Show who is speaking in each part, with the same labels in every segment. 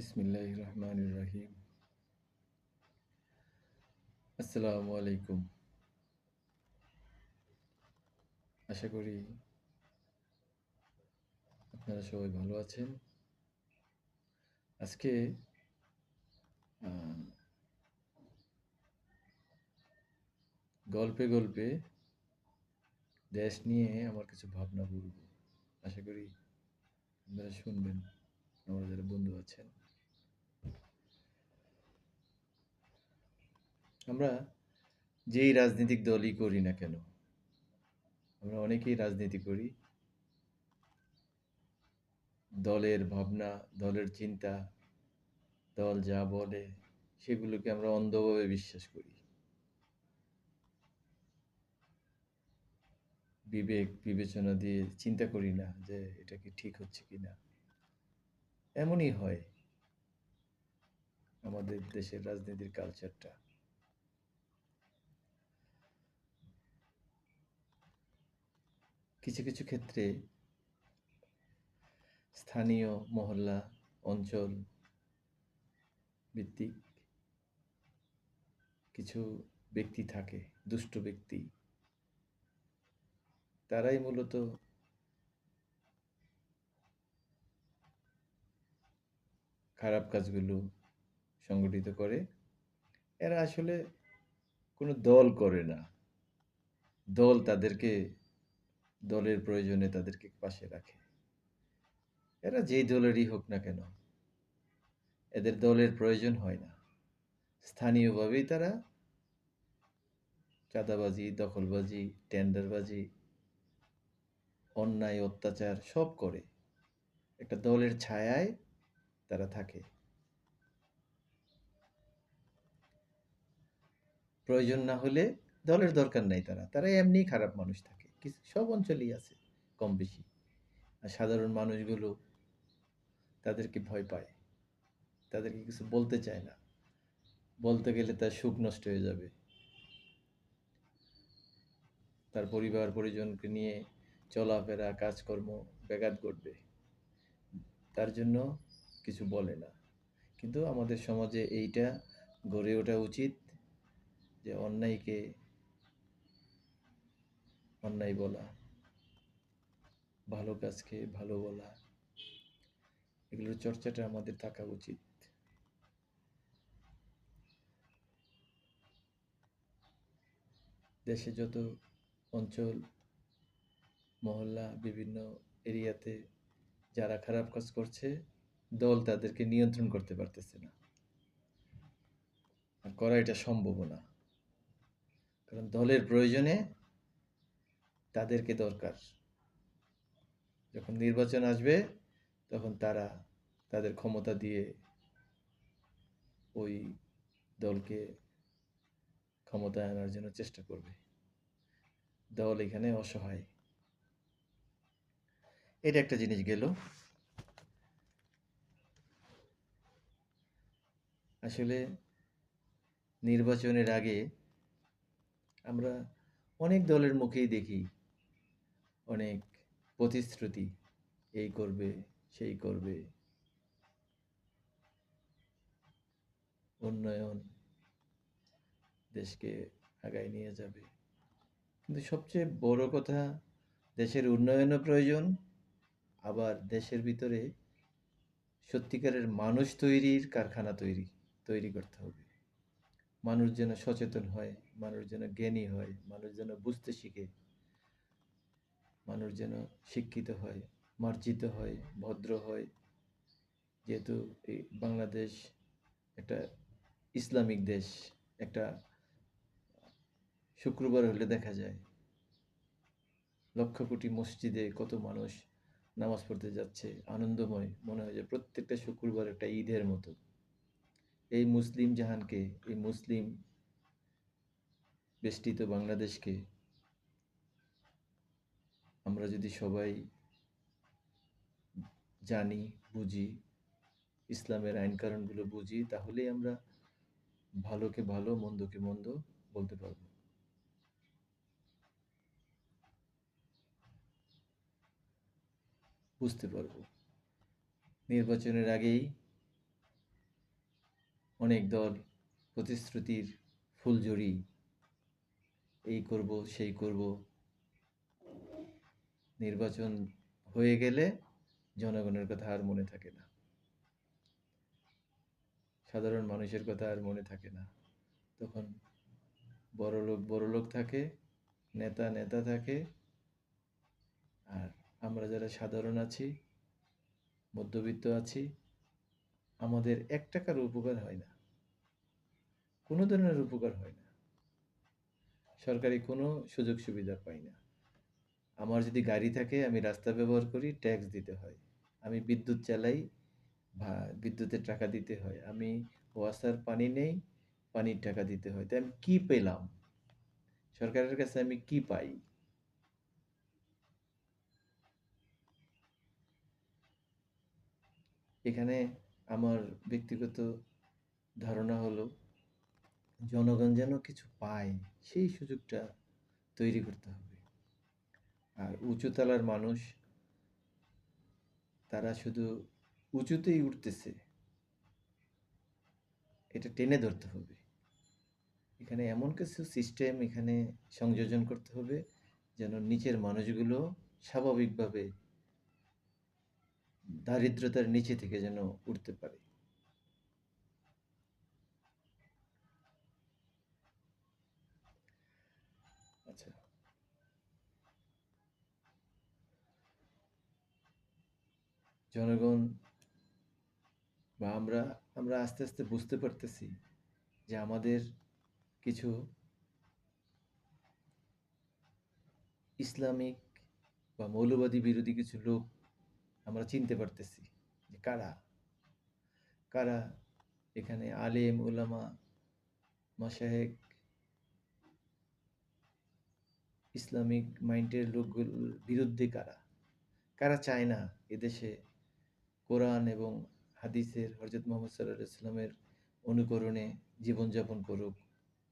Speaker 1: বিসমিল্লাহ রহমান রহিম আসসালামু আলাইকুম আশা করি আপনারা সবাই ভালো আছেন। আজকে গল্পে গল্পে দেশ নিয়ে আমার কিছু ভাবনা বলব আশা করি আপনারা শুনবেন। আমার যারা বন্ধু আছেন। আমরা যেই রাজনৈতিক দলই করি না কেন, আমরা অনেকেই রাজনীতি করি। দলের ভাবনা, দলের চিন্তা, দল যা বলে সেগুলোকে আমরা অন্ধভাবে বিশ্বাস করি। বিবেক, বিবেচনা দিয়ে চিন্তা করি না যে এটা কি ঠিক হচ্ছে কি না। এমনই হয় আমাদের দেশের রাজনীতির কালচারটা কিছু কিছু ক্ষেত্রে স্থানীয় মহল্লা, অঞ্চল ভিত্তিক কিছু ব্যক্তি থাকে, দুষ্ট ব্যক্তি। তারাই মূলত খারাপ কাজগুলো সংগঠিত করে। এরা আসলে কোনো দল করে না। দল তাদেরকে দলের প্রয়োজনে তাদেরকে পাশে রাখে। এরা যেই দলেরই হোক না কেন, এদের দলের প্রয়োজন হয় না। স্থানীয়ভাবেই তারা চাঁদাবাজি, দখলবাজি, টেন্ডারবাজি, অন্যায়, অত্যাচার সব করে। একটা দলের ছায়ায় তারা থাকে। প্রয়োজন না হলে দলের দরকার নাই তারা। তারা এমনিই খারাপ মানুষ থাকে। সব অঞ্চলেই আছে, কম বেশি। আর সাধারণ মানুষগুলো তাদেরকে ভয় পায়। তাদেরকে কিছু বলতে চায় না। বলতে গেলে তার সুখ নষ্ট হয়ে যাবে। তার পরিবার পরিজনকে নিয়ে চলাফেরা, কাজকর্ম ব্যাঘাত ঘটবে। তার জন্য কিছু বলে না। কিন্তু আমাদের সমাজে এইটা গড়ে ওঠা উচিত যে অন্যায়কে অন্যায় বলা, ভালো কাজকে ভালো বলা, এগুলোর চর্চাটা আমাদের থাকা উচিত। দেশে যত অঞ্চল, মহল্লা, বিভিন্ন এরিয়াতে যারা খারাপ কাজ করছে, দল তাদেরকে নিয়ন্ত্রণ করতে পারতেছে না। করা এটা সম্ভব না। কারণ দলের প্রয়োজনে তাদেরকে দরকার। যখন নির্বাচন আসবে, তখন তারা তাদের ক্ষমতা দিয়ে ওই দলকে ক্ষমতায় আনার জন্য চেষ্টা করবে। দল এখানে অসহায়। এটা একটা জিনিস গেল। আসলে নির্বাচনের আগে আমরা অনেক দলের মুখেই দেখি অনেক প্রতিশ্রুতি, এই করবে, সেই করবে। উন্নয়ন দেশকে আগায় নিয়ে যাবে। কিন্তু সবচেয়ে বড় কথা, দেশের উন্নয়নও প্রয়োজন, আবার দেশের ভিতরে সত্যিকারের মানুষ তৈরির কারখানা তৈরি তৈরি করতে হবে। মানুষ যেন সচেতন হয়, মানুষ যেন জ্ঞানী হয়, মানুষ যেন বুঝতে শিখে। মানুষ যেন শিক্ষিত হয়, মার্জিত হয়, ভদ্র হয়। যেহেতু এই বাংলাদেশ একটা ইসলামিক দেশ, একটা শুক্রবার হলে দেখা যায়। লক্ষ কোটি মসজিদে কত মানুষ নামাজ পড়তে যাচ্ছে, আনন্দময়। মনে হয় যে প্রত্যেকটা শুক্রবার একটা ঈদের মতো। এই মুসলিম জাহানকে, এই মুসলিম বেষ্টিত বাংলাদেশকে আমরা যদি সবাই জানি, বুঝি, ইসলামের আইন কারণগুলো বুঝি, তাহলেই আমরা ভালোকে ভালো, মন্দকে মন্দ বলতে পারব। বুঝতে পারব। নির্বাচনের আগেই অনেক দল প্রতিশ্রুতির ফুলঝুরি, এই করব, সেই করব নির্বাচন হয়ে গেলে জনগণের কথা আর মনে থাকে না। সাধারণ মানুষের কথা আর মনে থাকে না। তখন বড় লোক বড় লোক থাকে, নেতা নেতা থাকে, আর আমরা যারা সাধারণ আছি, মধ্যবিত্ত আছি, আমাদের এক টাকার উপকার হয় না। কোনো ধরনের উপকার হয় না। সরকারি কোনো সুযোগ সুবিধা পাই না। আমার যদি গাড়ি থাকে, আমি রাস্তা ব্যবহার করি ট্যাক্স দিতে হয়। আমি বিদ্যুৎ চালাই, ভা, বিদ্যুতের টাকা দিতে হয়। আমি ওয়াসার পানি নেই, পানির টাকা দিতে হয়। তাই আমি কি পেলাম? সরকারের কাছে আমি কি পাই? এখানে আমার ব্যক্তিগত ধারণা হলো, জনগণ যেন কিছু পায়, সেই সুযোগটা তৈরি করতে হবে। আর উঁচুতলার মানুষ, তারা শুধু উঁচুতেই উঠতেছে। এটা টেনে ধরতে হবে। এখানে এমন কিছু সিস্টেম এখানে সংযোজন করতে হবে যেন নিচের মানুষগুলো স্বাভাবিকভাবে দারিদ্রতার নিচে থেকে যেন উঠতে পারে। আচ্ছা। জনগণ বা আমরা আমরা আস্তে আস্তে বুঝতে পারতেছি যে আমাদের কিছু ইসলামিক বা মৌলবাদী বিরোধী কিছু লোক আমরা চিনতে পারতেছি যে কারা? কারা এখানে আলেম ওলামা মাসায়েক ইসলামিক মাইন্ডের লোকগুলোর বিরুদ্ধে কারা? কারা চায় না এদেশে কোরআন এবং হাদিসের হজরত মোহাম্মদ সাল্লাহ ইসলামের অনুকরণে জীবনযাপন করুক,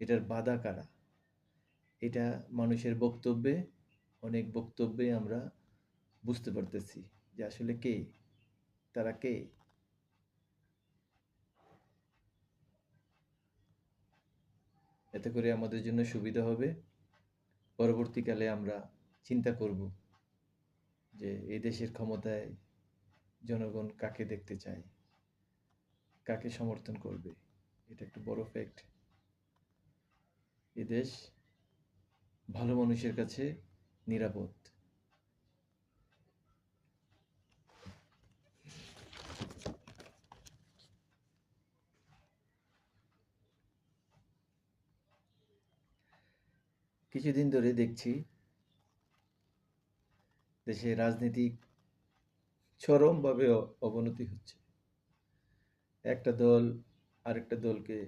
Speaker 1: এটার বাধা কারা? এটা মানুষের বক্তব্যে, অনেক বক্তব্যে আমরা বুঝতে পারতেছি যে আসলে কে? তারা কে? এতে করে আমাদের জন্য সুবিধা হবে। পরবর্তীকালে আমরা চিন্তা করব যে এই দেশের ক্ষমতায় জনগণ কাকে দেখতে চায়, কাকে সমর্থন করবে, এটা একটা বড় ফ্যাক্ট এদেশ ভালো মানুষের কাছে নিরাপদ। কিছুদিন ধরে দেখছি দেশে রাজনীতিক চরমভাবে অবনতি হচ্ছে। একটা দল আরেকটা দলকে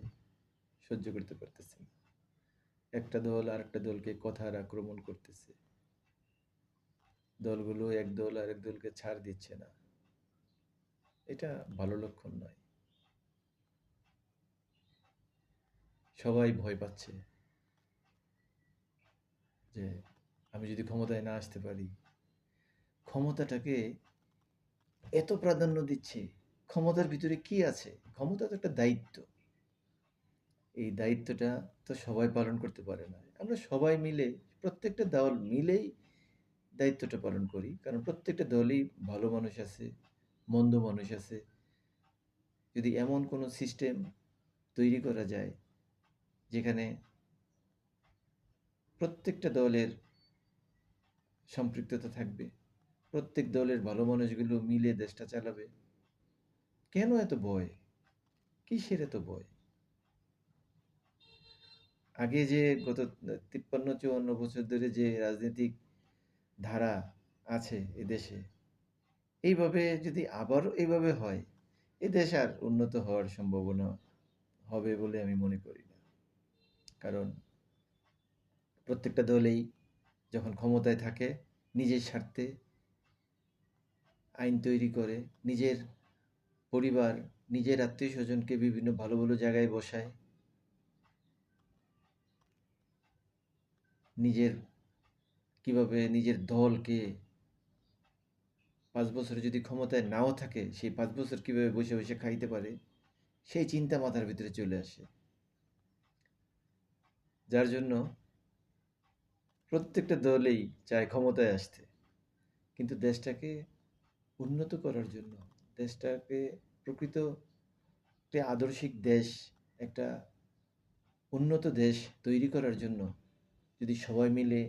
Speaker 1: সহ্য করতে পারতেছে না। একটা দল আরেকটা দলকে কথার আক্রমণ করতেছে। দলগুলো এক দল আরেক দলকে ছাড় দিচ্ছে না। এটা ভালো লক্ষণ নয়। সবাই ভয় পাচ্ছে যে আমি যদি ক্ষমতায় না আসতে পারি, ক্ষমতাটাকে এত প্রাধান্য দিচ্ছে, ক্ষমতার ভিতরে কি আছে? ক্ষমতা তো একটা দায়িত্ব। এই দায়িত্বটা তো সবাই পালন করতে পারে না। আমরা সবাই মিলে, প্রত্যেকটা দল মিলেই দায়িত্বটা পালন করি। কারণ প্রত্যেকটা দলই ভালো মানুষ আছে, মন্দ মানুষ আছে। যদি এমন কোনো সিস্টেম তৈরি করা যায়, যেখানে প্রত্যেকটা দলের সম্পৃক্ততা থাকবে প্রত্যেক দলের ভালো মানুষগুলো মিলে দেশটা চালাবে। কেন এত ভয়? কিসের এত ভয়? আগে যে গত তিপ্পান্ন, চুয়ান্ন বছর ধরে যে রাজনৈতিক ধারা আছে এ দেশে, এইভাবে যদি আবারও এইভাবে হয়, এ দেশ আর উন্নত হওয়ার সম্ভাবনা হবে বলে আমি মনে করি না। কারণ প্রত্যেকটা দলেই যখন ক্ষমতায় থাকে, নিজের স্বার্থে আইন তৈরি করে, নিজের পরিবার, নিজের আত্মীয় স্বজনকে বিভিন্ন ভালো ভালো জায়গায় বসায়। নিজের কীভাবে নিজের দলকে পাঁচ বছর যদি ক্ষমতায় নাও থাকে, সেই পাঁচ বছর কীভাবে বসে বসে খাইতে পারে, সেই চিন্তা মাথার ভিতরে চলে আসে। যার জন্য প্রত্যেকটা দলেই চায় ক্ষমতায় আসতে। কিন্তু দেশটাকে উন্নত করার জন্য দেশটাকে প্রকৃত একটি আদর্শিক দেশ, একটা উন্নত দেশ তৈরি করার জন্য যদি সবাই মিলে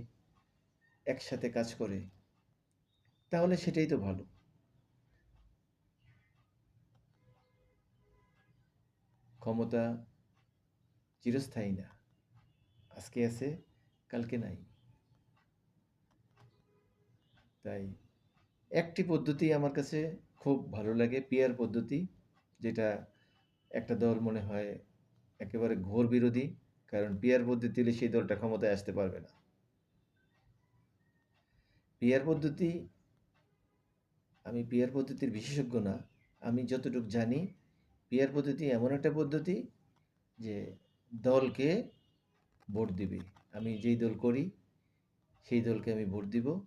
Speaker 1: একসাথে কাজ করে, তাহলে সেটাই তো ভালো। ক্ষমতা চিরস্থায়ী না। আজকে আছে, কালকে নাই। তাই একটি পদ্ধতি আমার কাছে খুব ভালো লাগে, পিয়ার পদ্ধতি, যেটা একটা দল মনে হয় একেবারে ঘোর বিরোধী, কারণ পিয়ার পদ্ধতি সেই দলটা ক্ষমতায় আসতে পারবে না। পিয়ার পদ্ধতি, আমি পিয়ার পদ্ধতির বিশেষজ্ঞ না, আমি যতটুকু জানি, পিয়ার পদ্ধতি এমন একটা পদ্ধতি যে দলকে ভোট দিবে। আমি যেই দল করি, সেই দলকে আমি ভোট দিব।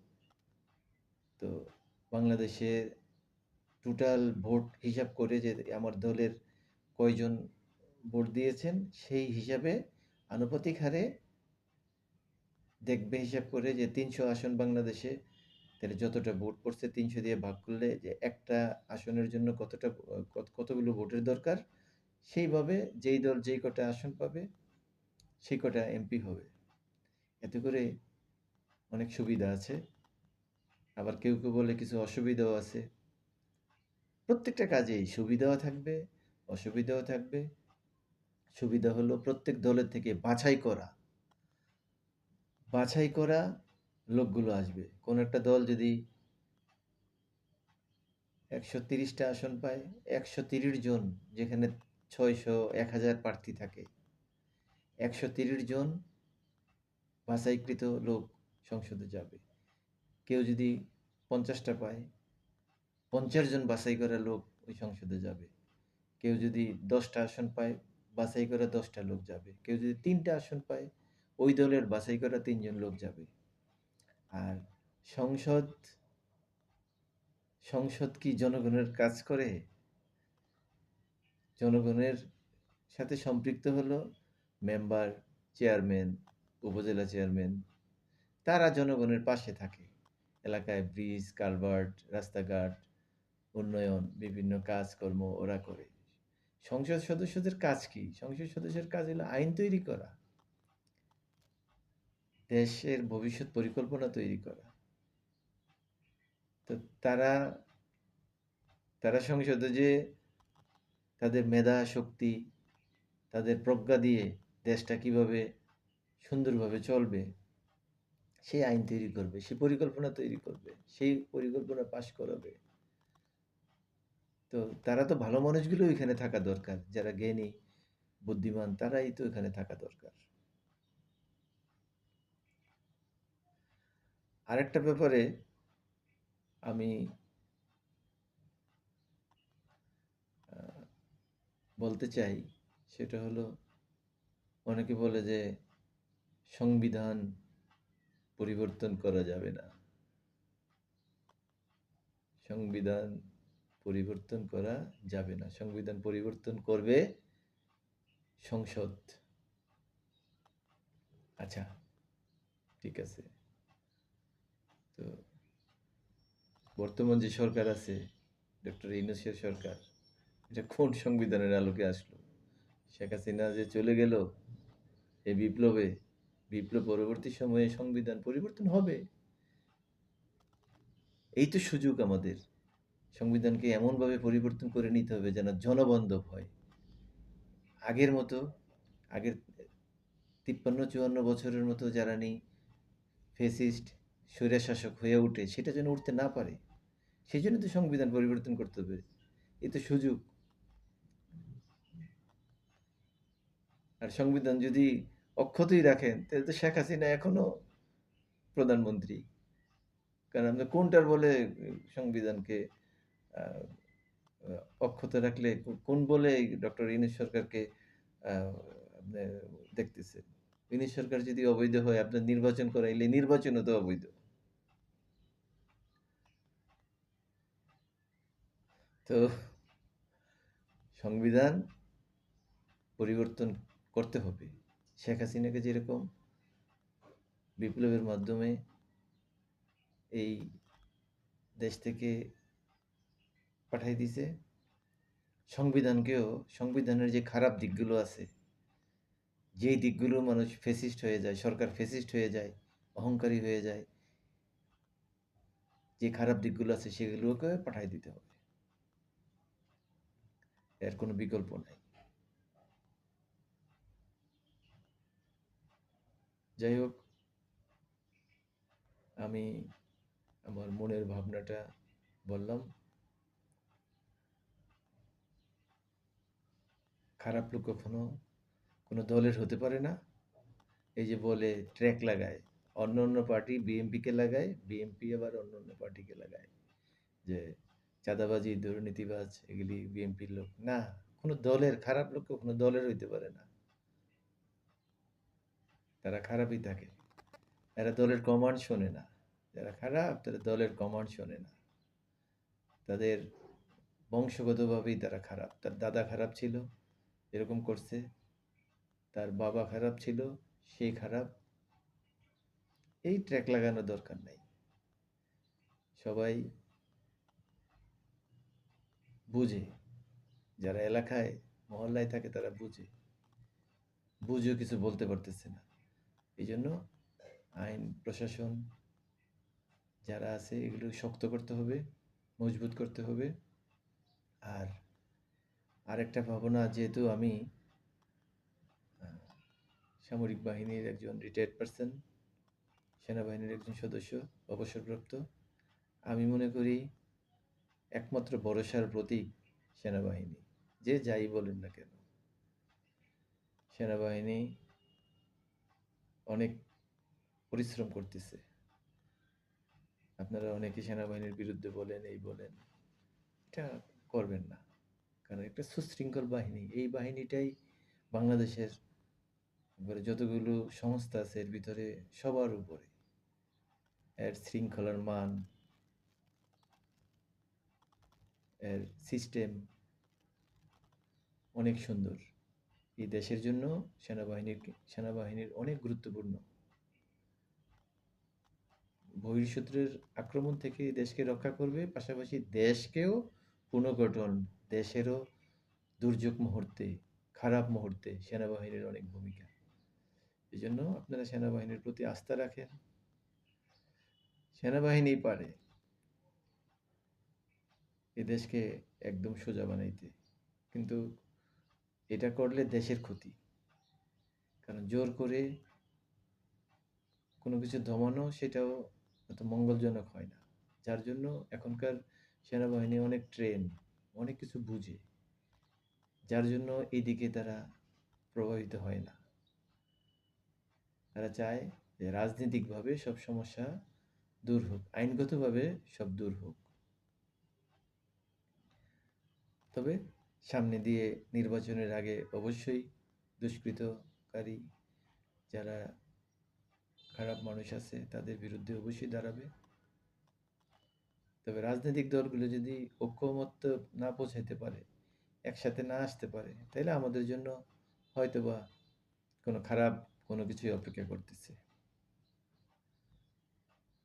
Speaker 1: তো বাংলাদেশের টোটাল ভোট হিসাব করে যে আমার দলের কয়জন ভোট দিয়েছেন, সেই হিসাবে আনুপাতিক হারে দেখবে হিসাব করে যে তিনশো আসন বাংলাদেশে, তাহলে যতটা ভোট পড়ছে তিনশো দিয়ে ভাগ করলে যে একটা আসনের জন্য কতটা কতগুলো ভোটের দরকার, সেইভাবে যেই দল যেই কটা আসন পাবে, সেই কটা এমপি হবে। এতে করে অনেক সুবিধা আছে। আবার কেউ কেউ বলে কিছু অসুবিধাও আছে। প্রত্যেকটা কাজেই সুবিধাও থাকবে, অসুবিধাও থাকবে। সুবিধা হলো প্রত্যেক দলের থেকে বাছাই করা। বাছাই করা লোকগুলো আসবে। কোন একটা দল যদি একশো তিরিশটা আসন পায়, একশো তিরিশ জন যেখানে ছয়শো এক হাজার প্রার্থী থাকে, একশো তিরিশ জন বাছাইকৃত লোক সংসদে যাবে। কেউ যদি পঞ্চাশটা পায়, পঞ্চাশ জন বাছাই করা লোক ওই সংসদে যাবে। কেউ যদি দশটা আসন পায়, বাছাই করা দশটা লোক যাবে। কেউ যদি তিনটা আসন পায়, ওই দলের বাছাই করা তিনজন লোক যাবে। আর সংসদ সংসদ কি জনগণের কাজ করে? জনগণের সাথে সম্পৃক্ত হলো মেম্বার, চেয়ারম্যান, উপজেলা চেয়ারম্যান। তারা জনগণের পাশে থাকে। এলাকায় ব্রিজ, কালভার্ট, রাস্তাঘাট, উন্নয়ন, বিভিন্ন কাজকর্ম ওরা করে। সংসদ সদস্যদের কাজ কি? সংসদ সদস্যের কাজ হলো আইন তৈরি করা। দেশের ভবিষ্যৎ পরিকল্পনা তৈরি করা। তো তারা তারা সংসদে যে তাদের মেধা, শক্তি, তাদের প্রজ্ঞা দিয়ে দেশটা কীভাবে সুন্দরভাবে চলবে সেই আইন তৈরি করবে, সেই পরিকল্পনা তৈরি করবে, সেই পরিকল্পনা পাশ করাবে। তো তারা তো ভালো মানুষগুলো এখানে থাকা দরকার, যারা জ্ঞানী, বুদ্ধিমান, তারাই তো এখানে থাকা দরকার। আরেকটা ব্যাপারে আমি বলতে চাই, সেটা হলো, অনেকে বলে যে সংবিধান পরিবর্তন করা যাবে না। সংবিধান পরিবর্তন করা যাবে না। সংবিধান পরিবর্তন করবে সংসদ। আচ্ছা ঠিক আছে। তো বর্তমান যে সরকার আছে, ডক্টর ইউনূসের সরকার, এটা কোন সংবিধানের আলোকে আসলো? শেখ হাসিনা যে চলে গেল এই বিপ্লবে বিপ্লব পরবর্তী সময়ে সংবিধান পরিবর্তন হবে। এই তো সুযোগ আমাদের। সংবিধানকে এমনভাবে পরিবর্তন করে নিতে হবে যেন জনবান্ধব হয়। আগের মতো, আগের তিপ্পান্ন, চুয়ান্ন বছরের মতো যারা নেই, ফেসিস্ট, স্বৈরাশাসক হয়ে ওঠে সেটা যেন উঠতে না পারে, সেই জন্য তো সংবিধান পরিবর্তন করতে হবে। এ তো সুযোগ। আর সংবিধান যদি অক্ষতই রাখেন তাহলে তো শেখ হাসিনা এখনও প্রধানমন্ত্রী। কারণ আমরা কোনটার বলে সংবিধানকে অক্ষত রাখলে, কোন বলে ডক্টর ইউনুস সরকারকে আপনি দেখতেছেন? ইউনুস সরকার যদি অবৈধ হয়, আপনার নির্বাচন করাইলে নির্বাচনও তো অবৈধ। তো সংবিধান পরিবর্তন করতে হবে। শেখ হাসিনাকে যেরকম বিপ্লবের মাধ্যমে এই দেশ থেকে পাঠাই দিছে, সংবিধানকেও, সংবিধানের যে খারাপ দিকগুলো আছে, যেই দিকগুলো মানুষ ফেসিস্ট হয়ে যায়, সরকার ফেসিস্ট হয়ে যায়, অহংকারী হয়ে যায়, যে খারাপ দিকগুলো আছে সেগুলোকে পাঠাই দিতে হবে। এর কোনো বিকল্প নাই। যাই হোক, আমি আমার মনের ভাবনাটা বললাম। খারাপ লোক কখনো কোনো দলের হতে পারে না। এই যে বলে ট্র্যাক লাগায়, অন্য অন্য পার্টি বিএমপিকে লাগায়, বিএমপি আবার অন্য অন্য পার্টিকে লাগায়। যে চাঁদাবাজি, দুর্নীতিবাজ, এগুলি বিএমপির লোক, না, কোনো দলের, খারাপ লোক কোনো দলের হইতে পারে না। তারা খারাপই থাকে। এরা দলের কমান্ড শোনে না। যারা খারাপ, তারা দলের কমান্ড শোনে না। তাদের বংশগতভাবেই তারা খারাপ। তার দাদা খারাপ ছিল, এরকম করছে। তার বাবা খারাপ ছিল সেই খারাপ। এই ট্র্যাক লাগানোর দরকার নাই। সবাই বুঝে। যারা এলাকায়, মহল্লায় থাকে, তারা বুঝে। বুঝেও কিছু বলতে পারতেছে না। এই জন্য আইন, প্রশাসন যারা আছে এগুলো শক্ত করতে হবে, মজবুত করতে হবে। আর আরেকটা ভাবনা, যেহেতু আমি সামরিক বাহিনীর একজন রিটায়ার্ড পারসন সেনাবাহিনীর একজন সদস্য, অবসরপ্রাপ্ত, আমি মনে করি একমাত্র ভরসার প্রতীক সেনাবাহিনী, যে যাই বলেন না কেন। সেনাবাহিনী অনেক পরিশ্রম করতেছে। আপনারা অনেকে সেনাবাহিনীর বিরুদ্ধে বলেন, এই বলেন, এটা করবেন না। কারণ একটা সুশৃঙ্খল বাহিনী, এই বাহিনীটাই বাংলাদেশের এবারে যতগুলো সংস্থা আছে, এর ভিতরে সবার উপরে। এর শৃঙ্খলার মান, এর সিস্টেম অনেক সুন্দর। এই দেশের জন্য সেনাবাহিনীর সেনাবাহিনীর অনেক গুরুত্বপূর্ণ। বহির্শত্রুর আক্রমণ থেকে দেশকে রক্ষা করবে, পাশাপাশি দেশকেও পুনর্গঠন, দেশেরও দুর্যোগ মুহূর্তে, খারাপ মুহূর্তে সেনাবাহিনীর অনেক ভূমিকা। এই জন্য আপনারা সেনাবাহিনীর প্রতি আস্থা রাখেন। সেনাবাহিনী পারে এ দেশকে একদম সোজা বানাইতে। কিন্তু এটা করলে দেশের ক্ষতি। কারণ জোর করে কোনো কিছু দমানো সেটাও অত মঙ্গলজনক হয় না। যার জন্য এখনকার সেনাবাহিনী অনেক ট্রেন, অনেক কিছু বুঝে। যার জন্য এই দিকে তারা প্রভাবিত হয় না। তারা চায় যে রাজনৈতিকভাবে সব সমস্যা দূর হোক, আইনগতভাবে সব দূর হোক। তবে সামনে দিয়ে নির্বাচনের আগে অবশ্যই দুষ্কৃতকারী যারা খারাপ মানুষ আছে তাদের বিরুদ্ধে অবশ্যই দাঁড়াবে। তবে রাজনৈতিক দলগুলো যদি ঐক্যমত্য না পৌঁছাইতে পারে, একসাথে না আসতে পারে তাহলে আমাদের জন্য হয়তোবা কোনো খারাপ কোনো কিছুই অপেক্ষা করতেছে।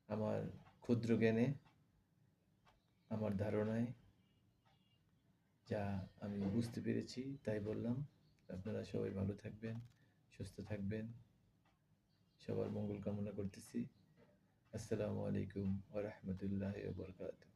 Speaker 1: আমার ক্ষুদ্র জ্ঞানে, আমার ধারণায় যা আমি বুঝতে পেরেছি, তাই বললাম। আপনারা সবাই ভালো থাকবেন, সুস্থ থাকবেন। সবার মঙ্গল কামনা করতেছি। আসসালামু আলাইকুম ওরহমতুল্লাহ বরকাত